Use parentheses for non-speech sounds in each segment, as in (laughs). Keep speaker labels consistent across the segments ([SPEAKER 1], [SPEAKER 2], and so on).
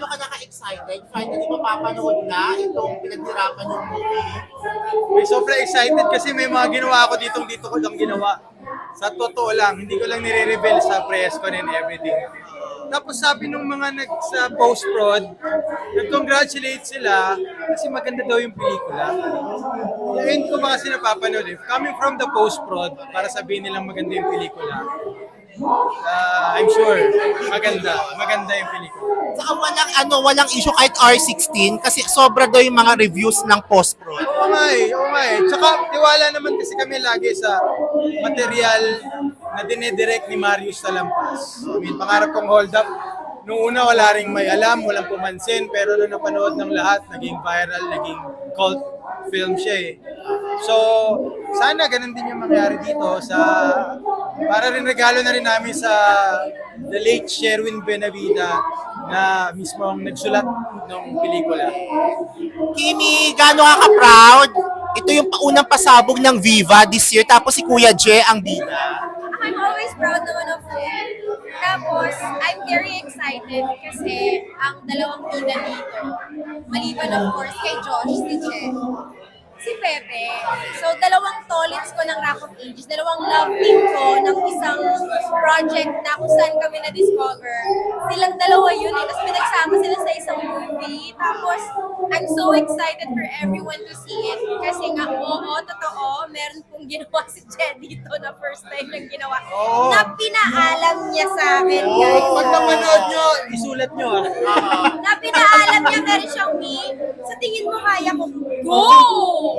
[SPEAKER 1] gaano ka naka-excited? Finally, mapapanood na itong pinaghirapan yung movie.
[SPEAKER 2] May sobrang excited kasi may mga ginawa ako ditong dito ko lang ginawa. Sa totoo lang, hindi ko lang nire-reveal sa press con and everything. Tapos sabi nung mga nag sa post-prod, nag-congratulate sila kasi maganda daw yung pelikula. Ngayon ko ba kasi napapanood eh. Coming from the post-prod, para sabihin nilang maganda yung pelikula. Ah, I'm sure, maganda. Maganda yung pelikula.
[SPEAKER 1] Saka walang, ano, walang issue kahit R16 kasi sobra daw yung mga reviews ng post-pro.
[SPEAKER 2] Oo nga eh, oo nga eh. Tsaka tiwala naman kasi kami lagi sa material na dinedirect ni Marius Talampas. I mean, pangarap kong hold up. Noong una wala ring may alam, walang pumansin, pero nung napanood ng lahat, naging viral, naging cult film siya eh. So, sana ganun din yung mangyari dito sa para rin regalo na rin namin sa the late Sherwin Benavida na mismo ang nagsulat ng pelikula.
[SPEAKER 1] Kimi, gaano ka ka-proud? Ito yung paunang pasabog ng Viva this year, tapos si Kuya J ang bida.
[SPEAKER 3] I'm always proud naman of it. Tapos, I'm very excited kasi ang dalawang bida dito, maliban of course kay Josh, si Che, si Pepe. So, dalawang tolits ko ng Rock of Ages, dalawang love team ko ng isang project na kung saan kami na-discover. Silang dalawa yun eh, tapos pinagsama sila sa isang movie. Tapos, I'm so excited for everyone to see it. Kasi nga, oo, totoo, meron pong ginawa si Che dito na first time na ginawa.
[SPEAKER 2] Oo.
[SPEAKER 3] Na pinaalam niya sa akin, guys.
[SPEAKER 2] Pag napanood nyo, isulat nyo ah.
[SPEAKER 3] Na pinaalam niya, meron siyang me. Sa tingin mo, kaya ko, go!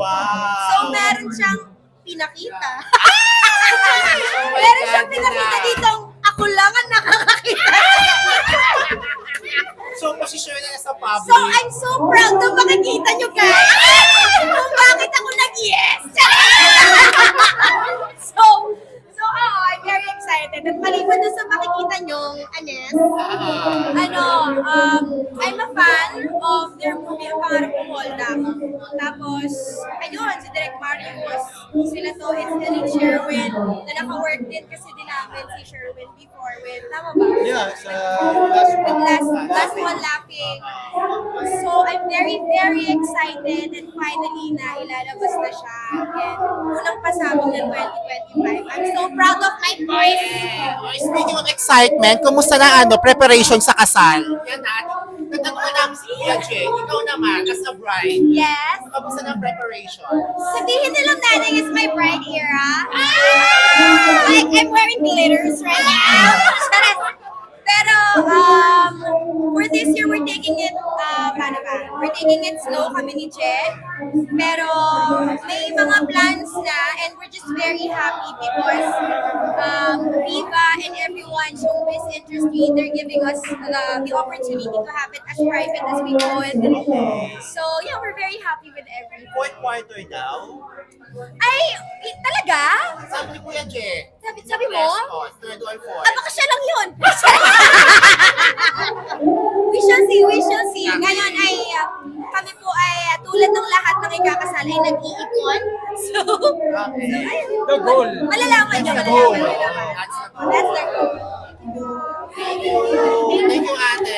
[SPEAKER 1] Wow!
[SPEAKER 3] So, meron siyang pinakita. (laughs) meron siyang pinakita dito, ako lang ang nakakakita. (laughs)
[SPEAKER 1] So, posisyon na sa public.
[SPEAKER 3] So, I'm so proud na makikita nyo guys. Kung bakit ako nag-yes. so, so, oo, I'm very excited. At maliban doon sa makikita nyong Anes, ano, um, I'm a fan of their movie Ang Pangarap Kong Hold Up. Tapos, ayun, si Direk Marius, sila to, it's Ellie Sherwin, na naka-work din kasi din namin si Sherwin before with, tama ba?
[SPEAKER 2] Yeah, sa last
[SPEAKER 3] With last, last one laughing. So, I'm very, very excited and finally na ilalabas na siya. And unang pasabog ng 2025. I'm so proud of my boys!
[SPEAKER 1] Oh, Speaking of excitement, kumusta na ano, preparation sa kasal? Yan natin. Nagtanong namin si Kuya J, ikaw naman, as a bride.
[SPEAKER 3] Yes!
[SPEAKER 1] Kamusta na preparation?
[SPEAKER 3] Sabihin nilang nanay is my bride era. Like, I'm wearing glitters right now. (laughs) Pero, um, for this year, we're taking it, uh, paano ba? We're taking it slow kami ni Che. Pero, may mga plans na, and we're just very happy because, um, Viva and everyone, showbiz industry, they're giving us the, the opportunity to have it as private as we could. So, yeah, we're very happy with everything.
[SPEAKER 1] Fourth quarter daw?
[SPEAKER 3] Ay, talaga?
[SPEAKER 1] Sabi ni Kuya J.
[SPEAKER 3] Sabi, sabi mo?
[SPEAKER 1] Oh, third or fourth.
[SPEAKER 3] Ngayon ay, uh, kami po ay uh, tulad ng lahat ng ikakasal ay nag-iipon. (laughs) So, so ayun.
[SPEAKER 2] The goal.
[SPEAKER 3] Malalaman nyo,
[SPEAKER 1] goal.
[SPEAKER 3] malalaman naman.
[SPEAKER 1] That's the
[SPEAKER 3] That's the goal.
[SPEAKER 1] Thank you, ate.